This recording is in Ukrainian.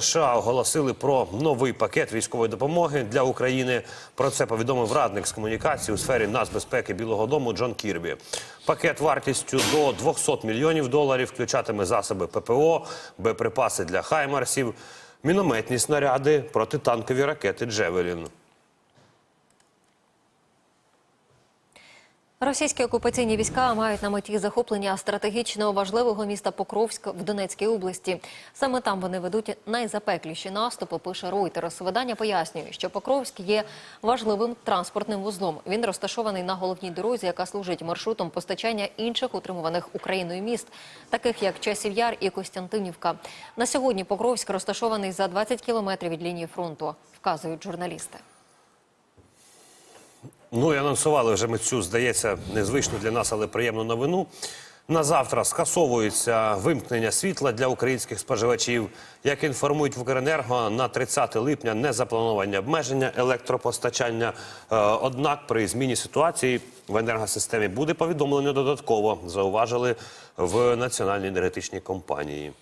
США оголосили про новий пакет військової допомоги для України. Про це повідомив радник з комунікації у сфері нацбезпеки Білого Дому Джон Кірбі. Пакет вартістю до 200 мільйонів доларів включатиме засоби ППО, боєприпаси для хаймарсів, мінометні снаряди, протитанкові ракети Джевелін. Російські окупаційні війська мають на меті захоплення стратегічно важливого міста Покровськ в Донецькій області. Саме там вони ведуть найзапекліші наступи. Пише Reuters. Видання пояснює, що Покровськ є важливим транспортним вузлом. Він розташований на головній дорозі, яка служить маршрутом постачання інших утримуваних Україною міст, таких як Часів Яр і Костянтинівка. На сьогодні Покровськ розташований за 20 кілометрів від лінії фронту, вказують журналісти. Ну і анонсували вже ми цю, здається, незвичну для нас, але приємну новину. На завтра скасовується вимкнення світла для українських споживачів. Як інформують в Укренерго, на 30 липня не заплановані обмеження електропостачання. Е, Однак при зміні ситуації в енергосистемі буде повідомлено додатково, зауважили в Національній енергетичній компанії.